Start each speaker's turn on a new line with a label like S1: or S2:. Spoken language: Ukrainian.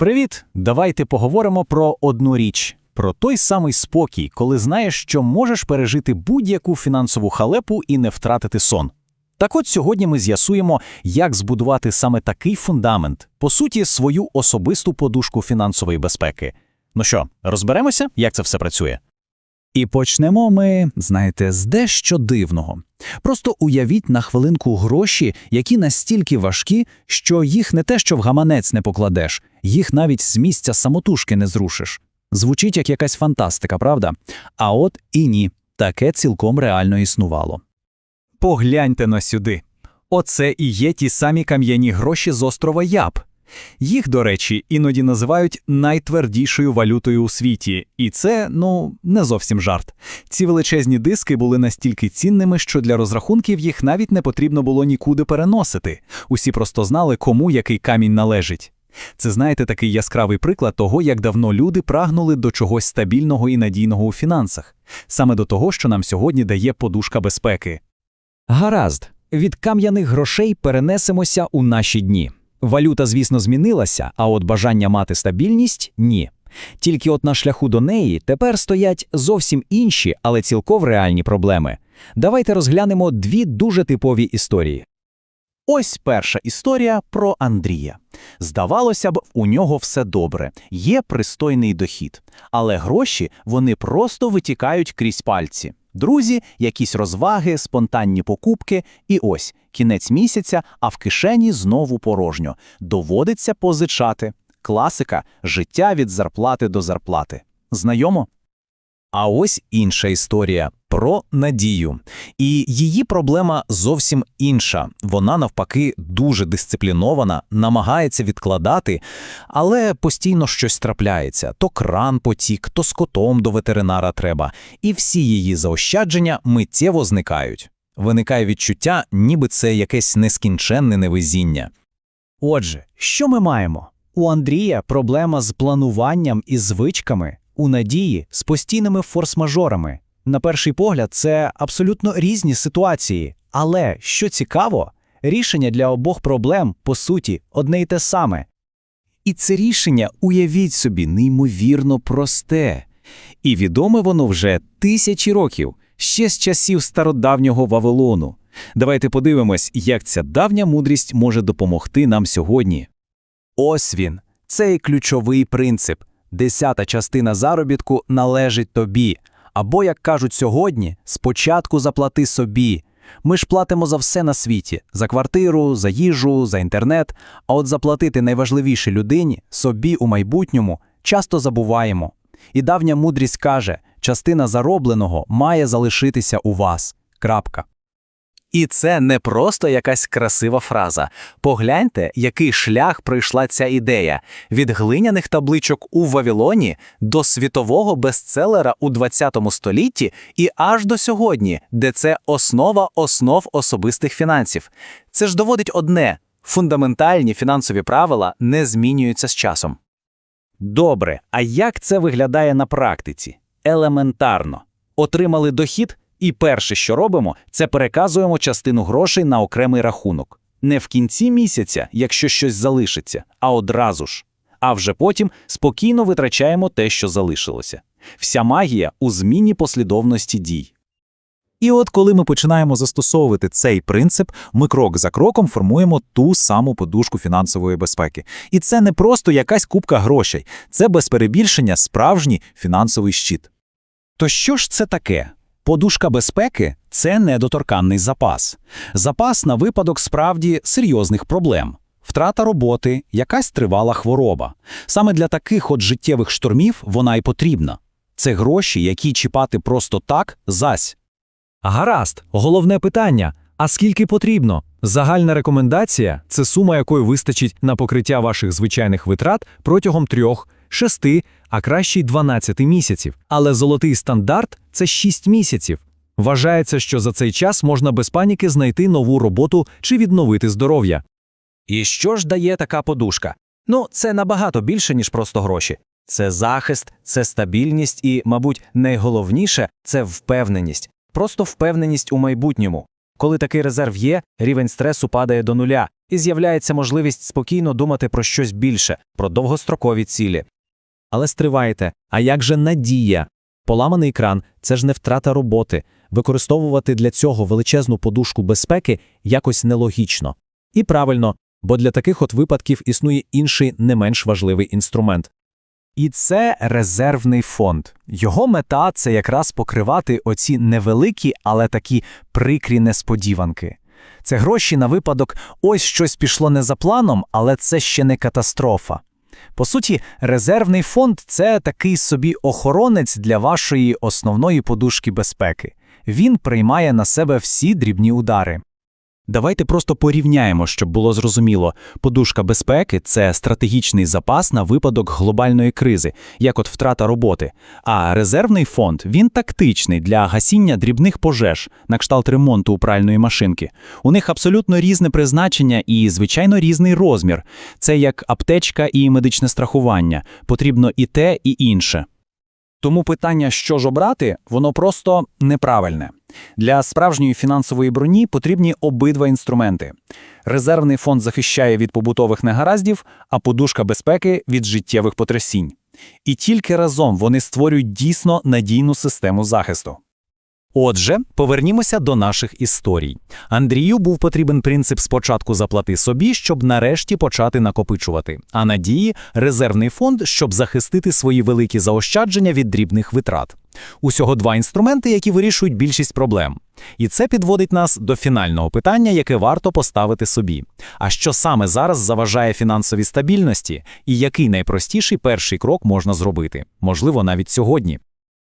S1: Привіт! Давайте поговоримо про одну річ: про той самий спокій, коли знаєш, що можеш пережити будь-яку фінансову халепу і не втратити сон. Так от сьогодні ми з'ясуємо, як збудувати саме такий фундамент, по суті, свою особисту подушку фінансової безпеки. Ну що, розберемося, як це все працює? І почнемо ми, знаєте, з дещо дивного. Просто уявіть на хвилинку гроші, які настільки важкі, що їх не те, що в гаманець не покладеш, їх навіть з місця самотужки не зрушиш. Звучить як якась фантастика, правда? А от і ні, таке цілком реально існувало. Погляньте на сюди. Оце і є ті самі кам'яні гроші з острова Яб. Їх, до речі, іноді називають найтвердішою валютою у світі, і це, ну, не зовсім жарт. Ці величезні диски були настільки цінними, що для розрахунків їх навіть не потрібно було нікуди переносити. Усі просто знали, кому який камінь належить. Це, знаєте, такий яскравий приклад того, як давно люди прагнули до чогось стабільного і надійного у фінансах, саме до того, що нам сьогодні дає подушка безпеки.
S2: Гаразд, від кам'яних грошей перенесемося у наші дні. Валюта, звісно, змінилася, а от бажання мати стабільність ні. Тільки от на шляху до неї тепер стоять зовсім інші, але цілком реальні проблеми. Давайте розглянемо дві дуже типові історії.
S1: Ось перша історія про Андрія. Здавалося б, у нього все добре, є пристойний дохід, але гроші вони просто витікають крізь пальці. Друзі, якісь розваги, спонтанні покупки, і ось кінець місяця, а в кишені знову порожньо. Доводиться позичати. Класика життя від зарплати до зарплати. Знайомо? А ось інша історія про надію. І її проблема зовсім інша. Вона, навпаки, дуже дисциплінована, намагається відкладати, але постійно щось трапляється: то кран потік, то з котом до ветеринара треба. І всі її заощадження миттєво зникають. Виникає відчуття, ніби це якесь нескінченне невезіння.
S2: Отже, що ми маємо? У Андрія проблема з плануванням і звичками, у надії з постійними форс-мажорами. На перший погляд, це абсолютно різні ситуації. Але що цікаво, рішення для обох проблем, по суті, одне й те саме.
S1: І це рішення, уявіть собі, неймовірно просте. І відоме воно вже тисячі років, ще з часів стародавнього Вавилону. Давайте подивимось, як ця давня мудрість може допомогти нам сьогодні. Ось він, цей ключовий принцип. Десята частина заробітку належить тобі. Або, як кажуть сьогодні, спочатку заплати собі. Ми ж платимо за все на світі: за квартиру, за їжу, за інтернет. А от заплатити найважливіше людині, собі у майбутньому, часто забуваємо. І давня мудрість каже, частина заробленого має залишитися у вас. Крапка. І це не просто якась красива фраза. Погляньте, який шлях пройшла ця ідея від глиняних табличок у Вавилоні до світового бестселера у 20 столітті і аж до сьогодні, де це основа основ особистих фінансів. Це ж доводить одне: фундаментальні фінансові правила не змінюються з часом. Добре, а як це виглядає на практиці? Елементарно. Отримали дохід, і перше, що робимо, це переказуємо частину грошей на окремий рахунок. Не в кінці місяця, якщо щось залишиться, а одразу ж. А вже потім спокійно витрачаємо те, що залишилося. Вся магія у зміні послідовності дій. І от коли ми починаємо застосовувати цей принцип, ми крок за кроком формуємо ту саму подушку фінансової безпеки. І це не просто якась купка грошей, це без перебільшення справжній фінансовий щит. То що ж це таке? Подушка безпеки це недоторканний запас. Запас на випадок справді серйозних проблем. Втрата роботи, якась тривала хвороба. Саме для таких от життєвих штормів вона й потрібна. Це гроші, які чіпати просто так, зась.
S2: Гаразд, головне питання: а скільки потрібно? Загальна рекомендація це сума, якої вистачить на покриття ваших звичайних витрат протягом трьох, шести, а краще й 12 місяців. Але золотий стандарт це 6 місяців. Вважається, що за цей час можна без паніки знайти нову роботу чи відновити здоров'я.
S1: І що ж дає така подушка? Ну, це набагато більше, ніж просто гроші. Це захист, це стабільність і, мабуть, найголовніше це впевненість. Просто впевненість у майбутньому. Коли такий резерв є, рівень стресу падає до нуля,
S2: і з'являється можливість спокійно думати про щось більше, про довгострокові цілі. Але стривайте, а як же надія? Поламаний екран це ж не втрата роботи. Використовувати для цього величезну подушку безпеки якось нелогічно. І правильно, бо для таких от випадків існує інший не менш важливий інструмент. І це резервний фонд. Його мета це якраз покривати оці невеликі, але такі прикрі несподіванки. Це гроші на випадок ось щось пішло не за планом, але це ще не катастрофа. По суті, резервний фонд це такий собі охоронець для вашої основної подушки безпеки. Він приймає на себе всі дрібні удари.
S1: Давайте просто порівняємо, щоб було зрозуміло. Подушка безпеки це стратегічний запас на випадок глобальної кризи, як от втрата роботи. А резервний фонд він тактичний для гасіння дрібних пожеж, на кшталт ремонту у пральної машинки. У них абсолютно різне призначення і, звичайно, різний розмір. Це як аптечка і медичне страхування. Потрібно і те, і інше. Тому питання, що ж обрати, воно просто неправильне. Для справжньої фінансової броні потрібні обидва інструменти. Резервний фонд захищає від побутових негараздів, а подушка безпеки – від життєвих потрясінь. І тільки разом вони створюють дійсно надійну систему захисту. Отже, повернімося до наших історій. Андрію був потрібен принцип спочатку заплати собі, щоб нарешті почати накопичувати, а надії – резервний фонд, щоб захистити свої великі заощадження від дрібних витрат. Усього два інструменти, які вирішують більшість проблем. І це підводить нас до фінального питання, яке варто поставити собі. А що саме зараз заважає фінансовій стабільності, і який найпростіший перший крок можна зробити? Можливо, навіть сьогодні.